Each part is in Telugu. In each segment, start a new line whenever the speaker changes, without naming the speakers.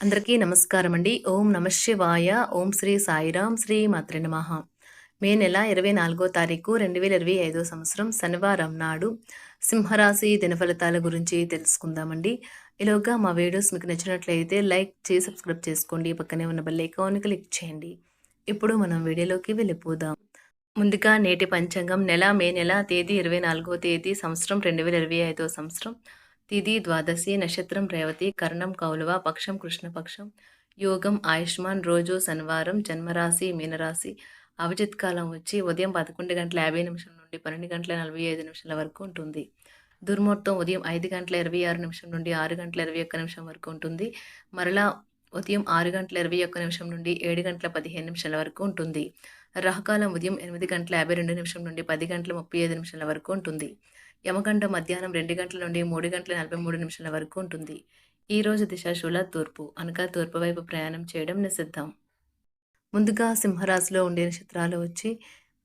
అందరికీ నమస్కారం అండి. ఓం నమ శివాయ. ఓం శ్రీ సాయిరాం శ్రీ మాత్ర నమః. మే నెల ఇరవై నాలుగో తారీఖు రెండు వేల ఇరవై ఐదో సంవత్సరం శనివారం నాడు సింహరాశి దినఫలితాల గురించి తెలుసుకుందామండి. ఇలాగా మా వీడియోస్ మీకు నచ్చినట్లయితే లైక్ చేసి సబ్స్క్రైబ్ చేసుకోండి. పక్కనే ఉన్న బెల్ ఐకాన్ క్లిక్ చేయండి. ఇప్పుడు మనం వీడియోలోకి వెళ్ళిపోదాం. ముందుగా నేటి పంచాంగం నెల మే నెల తేదీ ఇరవై నాలుగో తేదీ సంవత్సరం రెండు వేల ఇరవై ఐదో సంవత్సరం. తిది ద్వాదశి నక్షత్రం రేవతి కర్ణం కౌలవ పక్షం కృష్ణపక్షం యోగం ఆయుష్మాన్ రోజు శనివారం జన్మరాశి మీనరాశి. అవిజిత్ కాలం వచ్చి ఉదయం పదకొండు గంటల యాభై నిమిషం నుండి పన్నెండు గంటల నలభై ఐదు నిమిషాల వరకు ఉంటుంది. దుర్ముహూర్తం ఉదయం ఐదు గంటల ఇరవై ఆరు నిమిషం నుండి ఆరు గంటల ఇరవై ఒక్క నిమిషం వరకు ఉంటుంది. మరలా ఉదయం ఆరు గంటల ఇరవై ఒక్క నిమిషం నుండి ఏడు గంటల పదిహేను నిమిషాల వరకు ఉంటుంది. రహకాలం ఉదయం ఎనిమిది గంటల యాభై రెండు నిమిషం నుండి పది గంటల ముప్పై ఐదు నిమిషాల వరకు ఉంటుంది. యమగంట మధ్యాహ్నం రెండు గంటల నుండి మూడు గంటల నలభై మూడు నిమిషాల వరకు ఉంటుంది. ఈ రోజు దిశాశూల తూర్పు అనగా తూర్పు వైపు ప్రయాణం చేయడం నిషిద్ధం. ముందుగా సింహరాశిలో ఉండే నక్షత్రాలు వచ్చి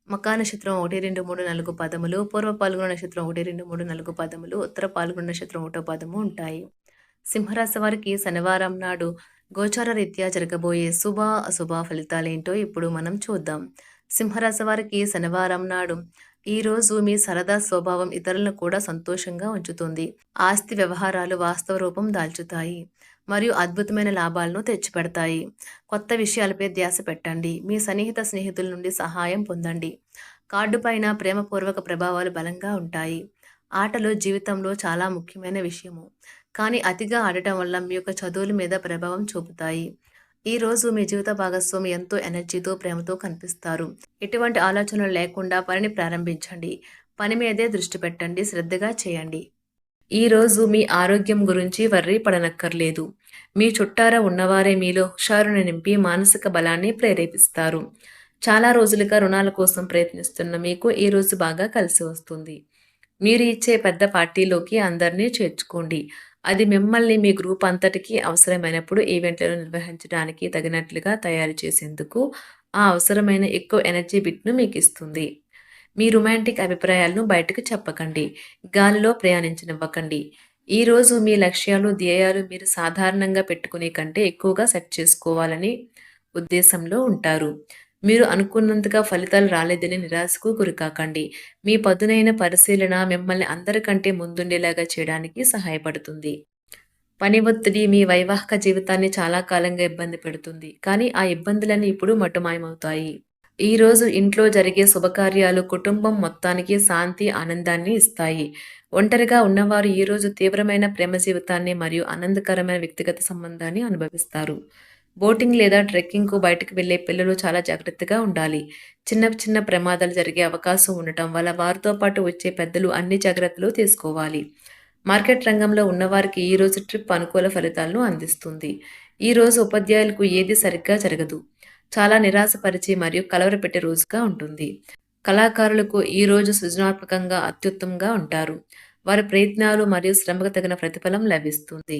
మకా నక్షత్రం ఒకటి రెండు మూడు నాలుగు పదములు పూర్వ పాల్గొన నక్షత్రం ఒకటి రెండు మూడు నాలుగు పదములు ఉత్తర పాల్గొన నక్షత్రం ఒకటో పదము ఉంటాయి. సింహరాశి వారికి శనివారం నాడు గోచార రీత్యా జరగబోయే శుభ అశుభ ఫలితాలేంటో ఇప్పుడు మనం చూద్దాం. సింహరాశి వారికి శనివారం నాడు ఈ రోజు మీ సరదా స్వభావం ఇతరులను కూడా సంతోషంగా ఉంచుతుంది. ఆస్తి వ్యవహారాలు వాస్తవ రూపం దాల్చుతాయి. మరియు అద్భుతమైన లాభాలను తెచ్చిపెడతాయి. కొత్త విషయాలపై ధ్యాస పెట్టండి. మీ సన్నిహిత స్నేహితుల నుండి సహాయం పొందండి. కార్డు పైన ప్రేమపూర్వక ప్రభావాలు బలంగా ఉంటాయి. ఆటలు జీవితంలో చాలా ముఖ్యమైన విషయము. కానీ అతిగా ఆడటం వల్ల మీ యొక్క చదువుల మీద ప్రభావం చూపుతాయి. ఈ రోజు మీ జీవిత భాగస్వామి ఎంతో ఎనర్జీతో ప్రేమతో కనిపిస్తారు. ఎటువంటి ఆలోచనలు లేకుండా పనిని ప్రారంభించండి. పని మీదే దృష్టి పెట్టండి. శ్రద్ధగా చేయండి. ఈ రోజు మీ ఆరోగ్యం గురించి వర్రీ పడనక్కర్లేదు. మీ చుట్టార ఉన్నవారే మీలో హుషారుని నింపి మానసిక బలాన్ని ప్రేరేపిస్తారు. చాలా రోజులుగా రుణాల కోసం ప్రయత్నిస్తున్న మీకు ఈ రోజు బాగా కలిసి వస్తుంది. మీరు ఇచ్చే పెద్ద పార్టీలోకి అందరినీ చేర్చుకోండి. అది మిమ్మల్ని మీ గ్రూప్ అంతటికి అవసరమైనప్పుడు ఈవెంట్లను నిర్వహించడానికి తగినట్లుగా తయారు చేసేందుకు ఆ అవసరమైన ఎక్కువ ఎనర్జీ బిట్ను మీకు ఇస్తుంది మీ రొమాంటిక్ అభిప్రాయాలను బయటకు చెప్పకండి. గాలిలో ప్రయాణించనివ్వకండి. ఈ రోజు మీ లక్ష్యాలు ధ్యేయాలు మీరు సాధారణంగా పెట్టుకునే కంటే ఎక్కువగా సెట్ చేసుకోవాలని ఉద్దేశంలో ఉంటారు. మీరు అనుకున్నంతగా ఫలితాలు రాలేదని నిరాశకు గురికాకండి. మీ పదునైన పరిశీలన మిమ్మల్ని అందరికంటే ముందుండేలాగా చేయడానికి సహాయపడుతుంది. పని ఒత్తిడి మీ వైవాహిక జీవితాన్ని చాలా కాలంగా ఇబ్బంది పెడుతుంది. కానీ ఆ ఇబ్బందులన్నీ ఇప్పుడు మటుమాయమవుతాయి. ఈ రోజు ఇంట్లో జరిగే శుభకార్యాలు కుటుంబం మొత్తానికి శాంతి ఆనందాన్ని ఇస్తాయి. ఒంటరిగా ఉన్నవారు ఈరోజు తీవ్రమైన ప్రేమ జీవితాన్ని మరియు ఆనందకరమైన వ్యక్తిగత సంబంధాన్ని అనుభవిస్తారు. బోటింగ్ లేదా ట్రెక్కింగ్కు బయటకు వెళ్ళే పిల్లలు చాలా జాగ్రత్తగా ఉండాలి. చిన్న చిన్న ప్రమాదాలు జరిగే అవకాశం ఉండటం వల్ల వారితో పాటు వచ్చే పెద్దలు అన్ని జాగ్రత్తలు తీసుకోవాలి. మార్కెట్ రంగంలో ఉన్నవారికి ఈ రోజు ట్రిప్ అనుకూల ఫలితాలను అందిస్తుంది. ఈ రోజు ఉపాధ్యాయులకు ఏది సరిగ్గా జరగదు. చాలా నిరాశపరిచి మరియు కలవరపెట్టే రోజుగా ఉంటుంది. కళాకారులకు ఈ రోజు సృజనాత్మకంగా అత్యుత్తమంగా ఉంటారు. వారి ప్రయత్నాలు మరియు శ్రమకు తగిన ప్రతిఫలం లభిస్తుంది.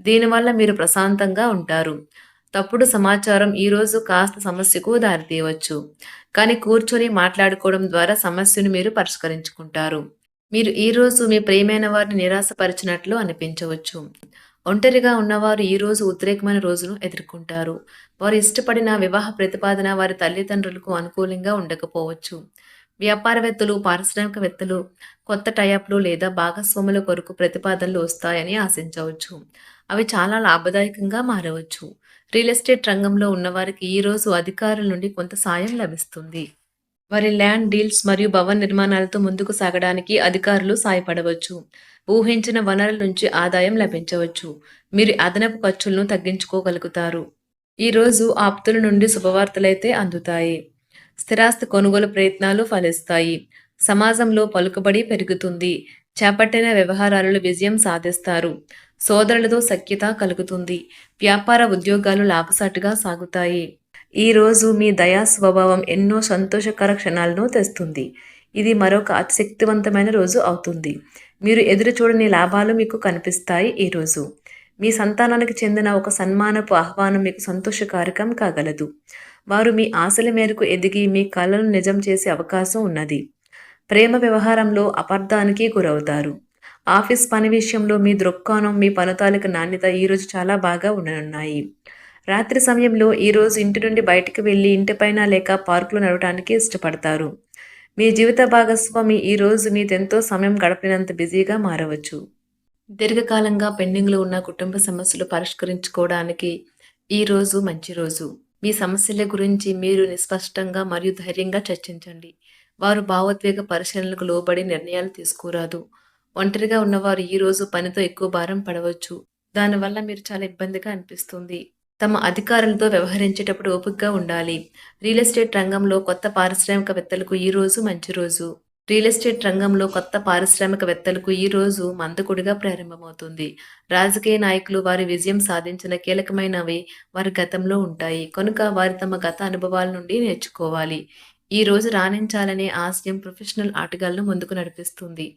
దీనివల్ల మీరు ప్రశాంతంగా ఉంటారు. తప్పుడు సమాచారం ఈరోజు కాస్త సమస్యకు దారితీయవచ్చు. కానీ కూర్చొని మాట్లాడుకోవడం ద్వారా సమస్యను మీరు పరిష్కరించుకుంటారు. మీరు ఈరోజు మీ ప్రియమైన వారిని నిరాశపరిచినట్లు అనిపించవచ్చు. ఒంటరిగా ఉన్నవారు ఈ రోజు ఉద్రేకమైన రోజును ఎదుర్కొంటారు. వారు ఇష్టపడిన వివాహ ప్రతిపాదన వారి తల్లిదండ్రులకు అనుకూలంగా ఉండకపోవచ్చు. వ్యాపారవేత్తలు పారిశ్రామికవేత్తలు కొత్త టైప్లు లేదా భాగస్వాముల కొరకు ప్రతిపాదనలు వస్తాయని ఆశించవచ్చు. అవి చాలా లాభదాయకంగా మారవచ్చు. రియల్ ఎస్టేట్ రంగంలో ఉన్నవారికి ఈ రోజు అధికారుల నుండి కొంత సాయం లభిస్తుంది. వారి ల్యాండ్ డీల్స్ మరియు భవన నిర్మాణాలతో ముందుకు సాగడానికి అధికారులు సాయపడవచ్చు. ఊహించిన వనరుల నుంచి ఆదాయం లభించవచ్చు. మీరు అదనపు ఖర్చులను తగ్గించుకోగలుగుతారు. ఈ రోజు ఆప్తుల నుండి శుభవార్తలైతే అందుతాయి. స్థిరాస్తి కొనుగోలు ప్రయత్నాలు ఫలిస్తాయి. సమాజంలో పలుకుబడి పెరుగుతుంది. చేపట్టిన వ్యవహారాలలో విజయం సాధిస్తారు. సోదరులతో సఖ్యత కలుగుతుంది. వ్యాపార ఉద్యోగాలు లాభసాటుగా సాగుతాయి. ఈ రోజు మీ దయా స్వభావం ఎన్నో సంతోషకర క్షణాలను తెస్తుంది. ఇది మరొక అతిశక్తివంతమైన రోజు అవుతుంది. మీరు ఎదురు చూడని లాభాలు మీకు కనిపిస్తాయి ఈరోజు మీ సంతానానికి చెందిన ఒక సన్మానపు ఆహ్వానం మీకు సంతోషకారకం కాగలదు. వారు మీ ఆశల మేరకు ఎదిగి మీ కళలను నిజం చేసే అవకాశం ఉన్నది. ప్రేమ వ్యవహారంలో అపార్థానికి గురవుతారు. ఆఫీస్ పని విషయంలో మీ దృక్కోణం మీ పనుతాలిక నాణ్యత ఈరోజు చాలా బాగా ఉండనున్నాయి రాత్రి సమయంలో ఈరోజు ఇంటి నుండి బయటకు వెళ్ళి ఇంటిపైన లేక పార్కులో నడవడానికి ఇష్టపడతారు. మీ జీవిత భాగస్వామి ఈరోజు మీదెంతో సమయం గడపినంత బిజీగా మారవచ్చు. దీర్ఘకాలంగా పెండింగ్లో ఉన్న కుటుంబ సమస్యలు పరిష్కరించుకోవడానికి ఈ రోజు మంచి రోజు. మీ సమస్యల గురించి మీరు నిస్పష్టంగా మరియు ధైర్యంగా చర్చించండి. వారు భావోద్వేగ పరిశీలనకు లోబడి నిర్ణయాలు తీసుకోరాదు. ఒంటరిగా ఉన్నవారు ఈ రోజు పనితో ఎక్కువ భారం పడవచ్చు. దానివల్ల మీరు చాలా ఇబ్బందిగా అనిపిస్తుంది. తమ అధికారులతో వ్యవహరించేటప్పుడు ఓపికగా ఉండాలి. రియల్ ఎస్టేట్ రంగంలో కొత్త పారిశ్రామికవేత్తలకు ఈ రోజు మంచి రోజు. రియల్ ఎస్టేట్ రంగంలో కొత్త పారిశ్రామికవేత్తలకు ఈ రోజు మందకుడిగా ప్రారంభమవుతుంది. రాజకీయ నాయకులు వారి విజయం సాధించిన కీలకమైనవి వారి గతంలో ఉంటాయి. కనుక వారి తమ గత అనుభవాల నుండి నేర్చుకోవాలి. ఈ రోజు రాణించాలనే ఆశయం ప్రొఫెషనల్ ఆటగాళ్ళను ముందుకు నడిపిస్తుంది.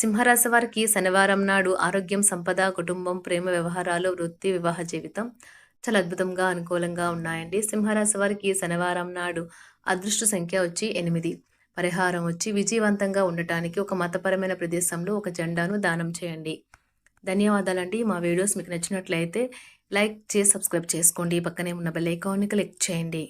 సింహరాశి వారికి శనివారం నాడు ఆరోగ్యం సంపద కుటుంబం ప్రేమ వ్యవహారాలు వృత్తి వివాహ జీవితం చాలా అద్భుతంగా అనుకూలంగా ఉన్నాయండి. సింహరాశి వారికి శనివారం నాడు అదృష్ట సంఖ్య వచ్చి ఎనిమిది. పరిహారం వచ్చి విజయవంతంగా ఉండటానికి ఒక మతపరమైన ప్రదేశంలో ఒక జెండాను దానం చేయండి. ధన్యవాదాలండి. మా వీడియోస్ మీకు నచ్చినట్లయితే లైక్ చేసి సబ్స్క్రైబ్ చేసుకోండి. పక్కనే ఉన్న బెల్ ఐకాన్ని క్లిక్ చేయండి.